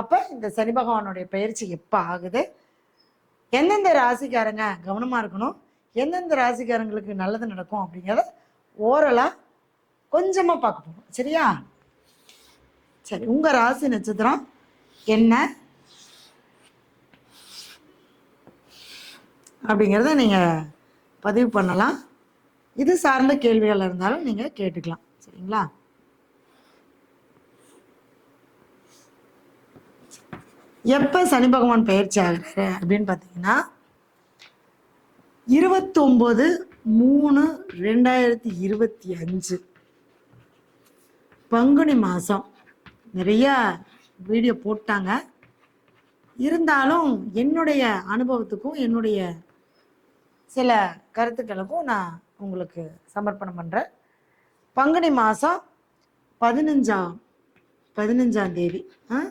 அப்போ இந்த சனி பகவானுடைய பயிற்சி எப்போ ஆகுது? எந்தெந்த ராசிக்காரங்க கவனமாக இருக்கணும்? எந்தெந்த ராசிக்காரங்களுக்கு நல்லது நடக்கும் அப்படிங்கிறத ஓரலாக கொஞ்சமாக பார்க்க போகணும் சரியா? சரி உங்கள் ராசி நட்சத்திரம் என்ன? அப்படிங்கிறத நீங்கள் பதிவு பண்ணலாம். இது சார்ந்த கேள்விகள் இருந்தாலும் நீங்கள் கேட்டுக்கலாம். சரிங்களா? எப்போ சனி பகவான் பயிற்சி ஆகிறாரு அப்படின்னு பார்த்தீங்கன்னா இருபத்தொம்போது மூணு ரெண்டாயிரத்தி இருபத்தி அஞ்சு. பங்குனி மாதம் நிறையா வீடியோ போட்டாங்க. இருந்தாலும் என்னுடைய அனுபவத்துக்கும் என்னுடைய சில கருத்துக்களுக்கும் நான் உங்களுக்கு சமர்ப்பணம் பண்ணுறேன் பங்குனி மாதம் பதினஞ்சாம் பதினஞ்சாம் தேதி. ஆ?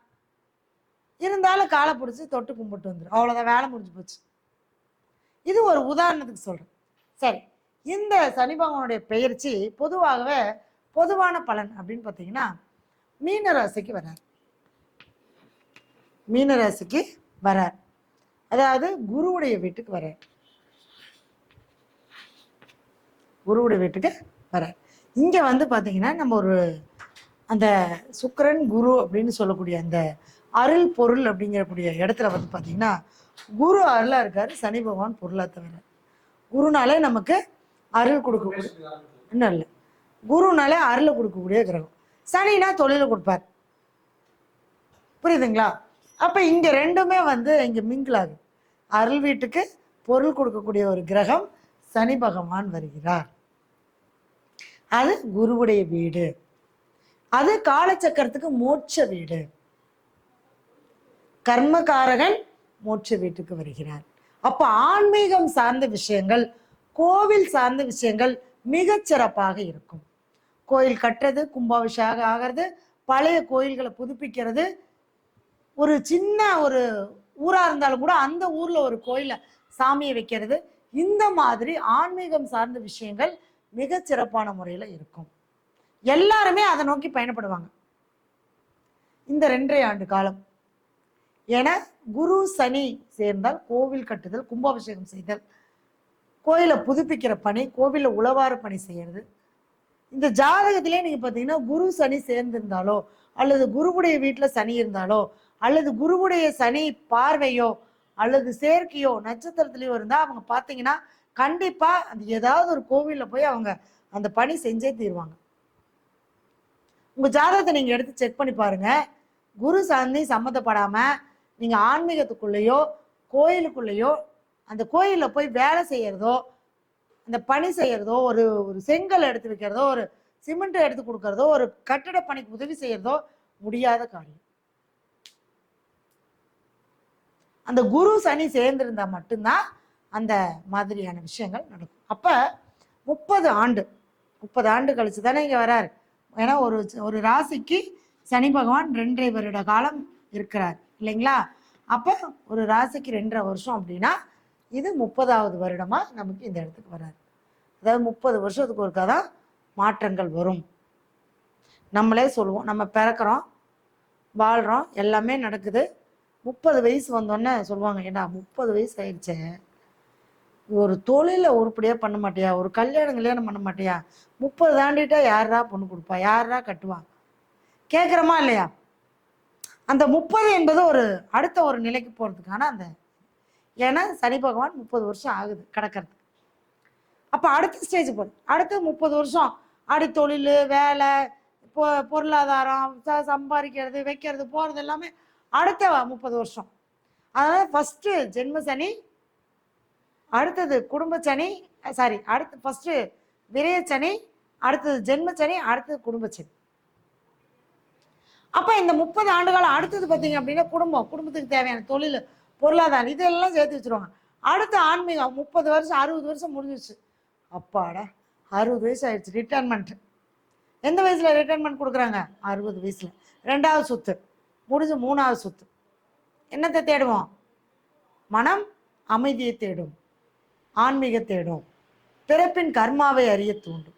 இருந்தாலும் காலை பிடிச்சி தொட்டு கும்பிட்டு வந்துடும் அவ்வளோதான் வேலை முடிஞ்சு போச்சு. இது ஒரு உதாரணத்துக்கு சொல்கிறேன் சரி இந்த சனி பகவானுடைய பெயர்ச்சி பொதுவாகவே பொதுவான பலன் அப்படின்னு பார்த்தீங்கன்னா மீன ராசிக்கு வரார். மீன ராசிக்கு வரார். அதாவது குருவுடைய வீட்டுக்கு வரார். குருவுடைய வீட்டுக்கு வரார். இங்கே வந்து பார்த்தீங்கன்னா நம்ம ஒரு அந்த சுக்கிரன் குரு அப்படின்னு சொல்லக்கூடிய அந்த அருள் பொருள் அப்படிங்கிறக்கூடிய இடத்துல வந்து பார்த்தீங்கன்னா குரு அருளாக இருக்காரு சனி பகவான் பொருளாக தவிர. குருனாலே நமக்கு அருள் கொடுக்கக்கூடிய இன்னும் இல்லை. குருனாலே அருளை கொடுக்கக்கூடிய கிரகம். சனினா தொழிலை கொடுப்பார். புரியுதுங்களா? அப்போ இங்கே ரெண்டுமே வந்து இங்கே மிங்கிள் ஆகுது. அருள் வீட்டுக்கு பொருள் கொடுக்கக்கூடிய ஒரு கிரகம் சனி பகவான் வருகிறார். அது குருவுடைய வீடு. அது காலச்சக்கரத்துக்கு மோட்ச வீடு. கர்மகாரகன் மோட்ச வீட்டுக்கு வருகிறார் அப்ப ஆன்மீகம் சார்ந்த விஷயங்கள் கோவில் சார்ந்த விஷயங்கள் மிக சிறப்பாக இருக்கும். கோயில் கட்டுறது கும்பாபிஷேகம் ஆகிறது பழைய கோயில்களை புதுப்பிக்கிறது. ஒரு சின்ன ஒரு ஊரா இருந்தாலும் கூட அந்த ஊர்ல ஒரு கோயில சாமியை வைக்கிறது. இந்த மாதிரி ஆன்மீகம் சார்ந்த விஷயங்கள் மிக சிறப்பான முறையில இருக்கும். எல்லாருமே அதை நோக்கி பயணப்படுவாங்க. இந்த ரெண்டரை ஆண்டு காலம். என குரு சனி சேர்ந்தால் கோவில் கட்டுதல் கும்பாபிஷேகம் செய்தல் கோயிலை புதுப்பிக்கிற பணி கோவிலில் உழவார பணி செய்யறது. இந்த ஜாதகத்திலே நீங்கள் பார்த்தீங்கன்னா குரு சனி சேர்ந்திருந்தாலோ அல்லது குருவுடைய வீட்டில் சனி இருந்தாலோ அல்லது குருவுடைய சனி பார்வையோ அல்லது சேர்க்கையோ நட்சத்திரத்துலையோ இருந்தால் அவங்க பார்த்தீங்கன்னா கண்டிப்பாக அந்த ஏதாவது ஒரு கோவிலில் போய் அவங்க அந்த பணி செஞ்சே தீருவாங்க. உங்கள் ஜாதகத்தை நீங்கள் எடுத்து செக் பண்ணி பாருங்க. குரு சனி சம்மந்தப்படாமல் நீங்கள் ஆன்மீகத்துக்குள்ளேயோ கோயிலுக்குள்ளேயோ அந்த கோயிலில் போய் வேலை செய்யறதோ அந்த பணி செய்யறதோ ஒரு ஒரு செங்கல் எடுத்து வைக்கிறதோ ஒரு சிமெண்ட் எடுத்து கொடுக்கறதோ ஒரு கட்டிட பணிக்கு உதவி செய்யறதோ முடியாத காரியம். அந்த குரு சனி சேர்ந்திருந்தா மட்டும்தான் அந்த மாதிரியான விஷயங்கள் நடக்கும். அப்ப முப்பது ஆண்டு முப்பது ஆண்டு கழிச்சு தானே இங்க வராரு. ஏன்னா ஒரு ஒரு ராசிக்கு சனி பகவான் ரெண்டரை வருட காலம் இருக்கிறார். இல்லைங்களா? அப்போ ஒரு ராசிக்கு ரெண்டரை வருஷம் அப்படின்னா இது முப்பதாவது வருடமா நமக்கு இந்த இடத்துக்கு வராது. அதாவது முப்பது வருஷத்துக்கு ஒருக்கா தான் மாற்றங்கள் வரும். நம்மளே சொல்லுவோம் நம்ம பிறக்கிறோம் வாழ்கிறோம் எல்லாமே நடக்குது. முப்பது வயசு வந்தோடனே சொல்லுவாங்க ஏன்னா முப்பது வயசு ஆயிடுச்சே? ஒரு தொழிலை உருப்படியாக பண்ண மாட்டியா? ஒரு கல்யாணம் கல்யாணம் பண்ண மாட்டியா? முப்பது தாண்டிட்டா யாரா பொண்ணு கொடுப்பா? யாரா கட்டுவா? கேட்குறமா இல்லையா? அந்த முப்பது என்பது ஒரு அடுத்த ஒரு நிலைக்கு போகிறதுக்கான அந்த ஏன்னா சனி பகவான் முப்பது வருஷம் ஆகுது கிடக்கிறதுக்கு. அப்போ அடுத்த ஸ்டேஜ் போகுது அடுத்து முப்பது வருஷம். அடி தொழில் வேலை பொ பொருளாதாரம் ச சம்பாதிக்கிறது வைக்கிறது போகிறது எல்லாமே அடுத்த முப்பது வருஷம். அதனால் ஃபஸ்ட்டு ஜென்ம சனி அடுத்தது குடும்ப சனி சாரி அடுத்து ஃபஸ்ட்டு விரய சனி அடுத்தது ஜென்ம சனி அடுத்தது குடும்ப சனி. அப்போ இந்த முப்பது ஆண்டுகாலம் அடுத்தது பார்த்தீங்க அப்படின்னா குடும்பம் குடும்பத்துக்கு தேவையான தொழில் பொருளாதாரம் இதெல்லாம் சேர்த்து வச்சிருவாங்க. அடுத்த ஆன்மீகம் முப்பது வருஷம் அறுபது வருஷம் முடிஞ்சிச்சு அப்பாடா அறுபது வயசு ஆயிடுச்சு ரிட்டைர்மெண்ட் எந்த வயசில் ரிட்டைர்மெண்ட் கொடுக்குறாங்க? அறுபது வயசில். ரெண்டாவது சொத்து முடிஞ்சு மூணாவது சொத்து. என்னத்தை தேடுவோம்? மனம் அமைதியை தேடும் ஆன்மீக தேடும் பிறப்பின் கர்மாவை அறிய தூண்டும்.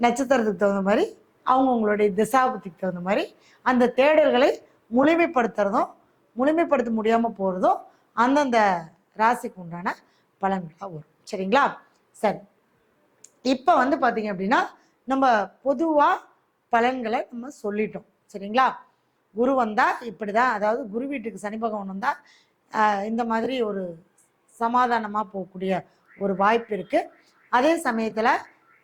நட்சத்திரத்துக்கு தகுந்த மாதிரி அவங்கவுங்களுடைய திசாபுத்திக்கு தகுந்த மாதிரி அந்த தேடல்களை முழுமைப்படுத்துறதும் முழுமைப்படுத்த முடியாமல் போகிறதும் அந்தந்த ராசிக்கு உண்டான பலன்களாக வரும். சரிங்களா? சரி. இப்போ வந்து பார்த்தீங்க அப்படின்னா நம்ம பொதுவாக பலன்களை நம்ம சொல்லிட்டோம். சரிங்களா? குரு வந்தால் இப்படி தான் அதாவது குரு வீட்டுக்கு சனி பகவான் வந்தால் இந்த மாதிரி ஒரு சமாதானமாக போகக்கூடிய ஒரு வாய்ப்பு இருக்குது அதே சமயத்தில்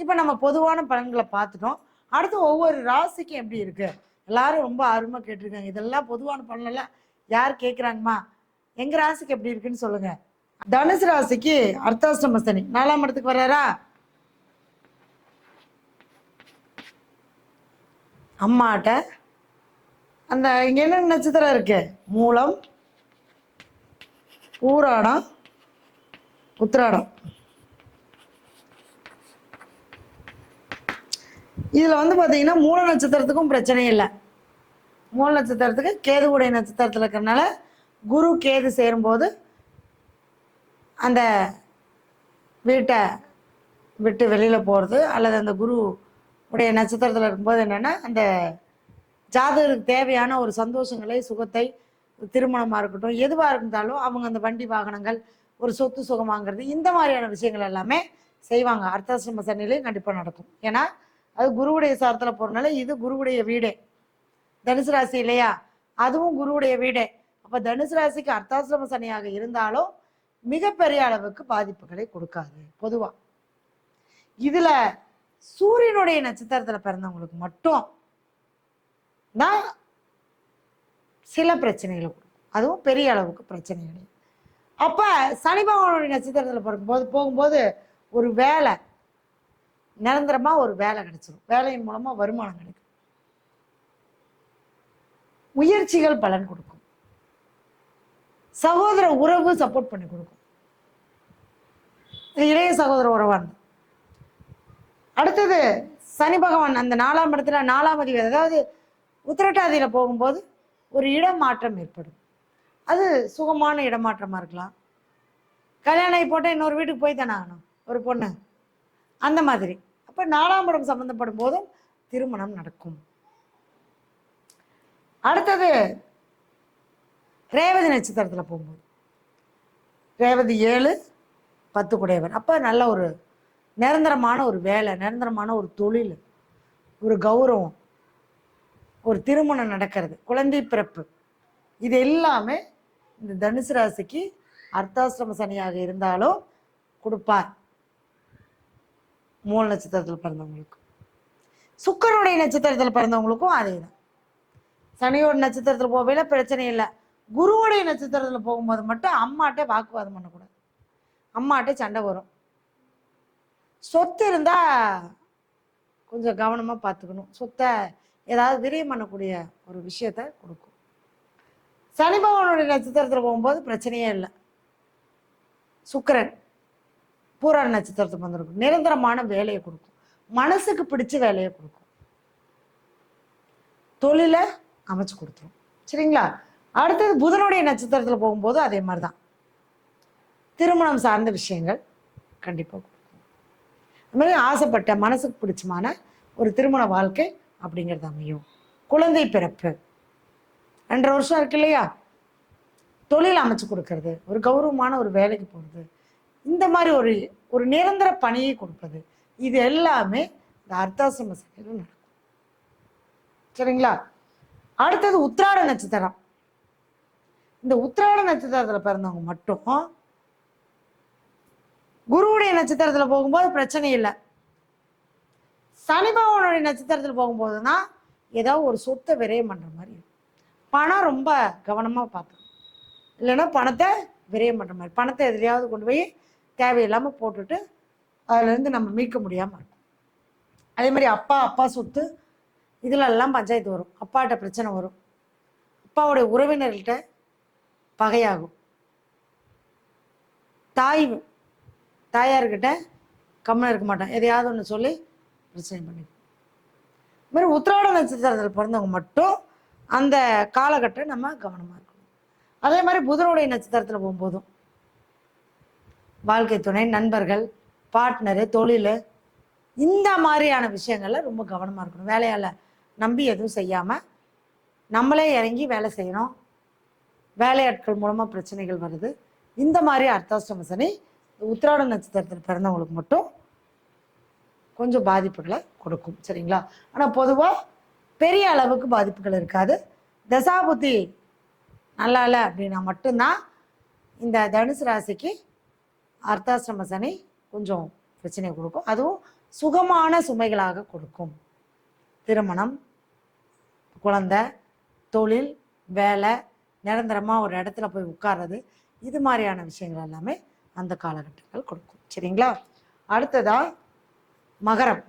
இப்போ நம்ம பொதுவான பலன்களை பார்த்துட்டோம். அடுத்து ஒவ்வொரு ராசிக்கும் எப்படி இருக்கு? எல்லாரும் ரொம்ப ஆர்வமாக கேட்டிருக்காங்க. இதெல்லாம் பொதுவான பலனெல்லாம் யார் கேட்குறாங்கம்மா எங்கள் ராசிக்கு எப்படி இருக்குன்னு சொல்லுங்க. தனுசு ராசிக்கு அர்த்தாஷ்டம சனி. நாலாம் இடத்துக்கு வர்றாரா? அம்மாட்ட. அந்த இங்கே என்ன நட்சத்திரம் இருக்கு? மூலம். ஊராடம். உத்திராடம். இதுல வந்து பாத்தீங்கன்னா மூல நட்சத்திரத்துக்கும் பிரச்சனை இல்லை. மூல நட்சத்திரத்துக்கு கேதுவுடைய நட்சத்திரத்துல இருக்கிறனால குரு கேது சேரும்போது அந்த வீட்டை விட்டு வெளியில் போகிறது அல்லது அந்த குரு உடைய நட்சத்திரத்தில் இருக்கும்போது என்னென்னா அந்த ஜாதகருக்கு தேவையான ஒரு சந்தோஷங்களை சுகத்தை திருமணமாக இருக்கட்டும் எதுவாக இருந்தாலும் அவங்க அந்த வண்டி வாகனங்கள் ஒரு சொத்து சுகம் வாங்குறது இந்த மாதிரியான விஷயங்கள் எல்லாமே செய்வாங்க. அர்த்தாசிரம சனிலையும் கண்டிப்பாக நடக்கும். ஏன்னா அது குருவுடைய சாரத்தில் போகிறனால இது குருவுடைய வீடே. தனுசு ராசி இல்லையா? அதுவும் குருவுடைய வீடே. அப்போ தனுசு ராசிக்கு அர்த்தாசிரம சனியாக இருந்தாலும் மிகப்பெரிய அளவுக்கு பாதிப்புகளை கொடுக்காது பொதுவாக இதில் சூரியனுடைய நட்சத்திரத்தில் பிறந்தவங்களுக்கு மட்டும் தான் சில பிரச்சனைகளை கொடுக்கும். அதுவும் பெரிய அளவுக்கு பிரச்சனை கிடையாது அப்போ சனி பகவானுடைய நட்சத்திரத்தில் பிறக்கும்போது போகும்போது ஒரு வேலை நிரந்தரமாக ஒரு வேலை கிடைச்சிடும் வேலையின் மூலமாக வருமானம் கிடைக்கும். முயற்சிகள் பலன் கொடுக்கும். சகோதர உறவு சப்போர்ட் பண்ணி கொடுக்கும். இளைய சகோதர உறவாக அடுத்தது சனி பகவான் அந்த நாலாம் இடத்துல நாலாம் அதிபதி அதாவது உத்திரட்டாதியில் போகும்போது ஒரு இடமாற்றம் ஏற்படும். அது சுகமான இடமாற்றமாக இருக்கலாம். கல்யாணம் போட்டால் இன்னொரு வீட்டுக்கு போய் தானே ஆகணும். ஒரு பொண்ணு. அந்த மாதிரி. அப்போ நாலாம் இடம் சம்மந்தப்படும் போதும் திருமணம் நடக்கும். அடுத்தது ரேவதி நட்சத்திரத்தில் போகும்போது. ரேவதி ஏழு பத்து குடையவர் அப்போ நல்ல ஒரு நிரந்தரமான ஒரு வேலை நிரந்தரமான ஒரு தொழில் ஒரு கௌரவம் ஒரு திருமணம் நடக்கிறது குழந்தை பிறப்பு. இது எல்லாமே இந்த தனுசு ராசிக்கு அர்த்தாசிரம சனியாக இருந்தாலும் கொடுப்பார். மூல நட்சத்திரத்தில் பிறந்தவங்களுக்கும் சுக்கரனுடைய நட்சத்திரத்தில் பிறந்தவங்களுக்கும் அதே தான் சனியோட நட்சத்திரத்தில் போகையில பிரச்சனை இல்லை. குருவோடைய நட்சத்திரத்தில் போகும்போது மட்டும் அம்மாட்ட வாக்குவாதம் பண்ணக்கூடாது. அம்மாட்ட சண்டை வரும். சொத்து இருந்தால் கொஞ்சம் கவனமாக பார்த்துக்கணும். சொத்தை ஏதாவது விரியம் பண்ணக்கூடிய ஒரு விஷயத்த கொடுக்கும். சனி பகவானுடைய நட்சத்திரத்தில் போகும்போது பிரச்சனையே இல்லை. சுக்கரன். பூராட நட்சத்திரத்துக்கு வந்திருக்கும். நிரந்தரமான வேலையை கொடுக்கும். மனசுக்கு பிடிச்ச வேலையை கொடுக்கும். தொழிலை அமைச்சு கொடுத்துரும். சரிங்களா? அடுத்தது புதனுடைய நட்சத்திரத்தில் போகும்போது அதே மாதிரி தான் திருமணம் சார்ந்த விஷயங்கள் கண்டிப்பாக கொடுக்கும். அது மாதிரி ஆசைப்பட்ட மனசுக்கு பிடிச்சமான ஒரு திருமண வாழ்க்கை அப்படிங்கிறது அமையும். குழந்தை பிறப்பு. ரெண்டரை வருஷம் இருக்கு இல்லையா? தொழில் அமைச்சு கொடுக்கறது. ஒரு கௌரவமான ஒரு வேலைக்கு போகிறது இந்த மாதிரி ஒரு ஒரு நிரந்தர பணியை கொடுப்பது. இது எல்லாமே இந்த அர்த்தாசிரம சனியில் நடக்கும். சரிங்களா? அடுத்தது உத்திராட நட்சத்திரம். இந்த உத்திராட நட்சத்திரத்தில் பிறந்தவங்க மட்டும் குருவுடைய நட்சத்திரத்தில் போகும்போது பிரச்சனை இல்லை. சனி பகவானுடைய நட்சத்திரத்தில் போகும்போது தான் ஏதோ ஒரு சொத்தை விரயம் பண்ணுற மாதிரி இருக்கும். பணம் ரொம்ப கவனமாக பார்த்துக்கணும் இல்லைன்னா பணத்தை விரயம் பண்ணுற மாதிரி பணத்தை எதுலையாவது கொண்டு போய் தேவையில்லாமல் போட்டுட்டு அதுலேருந்து நம்ம மீட்க முடியாமல் இருக்கும். அதே மாதிரி அப்பா அப்பா சொத்து இதிலெல்லாம் பஞ்சாயத்து வரும். அப்பாட்ட பிரச்சனை வரும். அப்பாவுடைய உறவினர்கள்ட்ட பகையாகும். தாய் தாயார்கிட்ட கம்மன் இருக்க மாட்டான். எதையாவது ஒன்று சொல்லி பிரச்சனை பண்ணி மாதிரி உத்திராட நட்சத்திரத்தில் பிறந்தவங்க மட்டும் அந்த காலகட்டம் நம்ம கவனமாக இருக்கணும். அதே மாதிரி புதனுடைய நட்சத்திரத்தில் போகும்போதும் வாழ்க்கை துணை நண்பர்கள் பார்ட்னரு தொழில் இந்த மாதிரியான விஷயங்கள்ல ரொம்ப கவனமாக இருக்கணும். வேலையால் நம்பி எதுவும் செய்யாமல் நம்மளே இறங்கி வேலை செய்யணும். வேலையாட்கள் மூலமாக பிரச்சனைகள் வருது. இந்த மாதிரி அர்த்தாஷ்டம சனி உத்திராட நட்சத்திரத்தில் பிறந்தவங்களுக்கு மட்டும் கொஞ்சம் பாதிப்புகளை கொடுக்கும். சரிங்களா? ஆனால் பொதுவாக பெரிய அளவுக்கு பாதிப்புகள் இருக்காது. தசாபுத்தி நல்லா இல்லை அப்படின்னா மட்டும்தான் இந்த தனுசு ராசிக்கு அர்த்தாசிரம சனி கொஞ்சம் பிரச்சனையை கொடுக்கும். அதுவும் சுகமான சுமைகளாக கொடுக்கும். திருமணம் குழந்த தொழில் வேலை நிரந்தரமாக ஒரு இடத்துல போய் உட்கார்றது இது மாதிரியான விஷயங்கள் எல்லாமே அந்த காலகட்டங்கள் கொடுக்கும். சரிங்களா? அடுத்ததா மகரம்.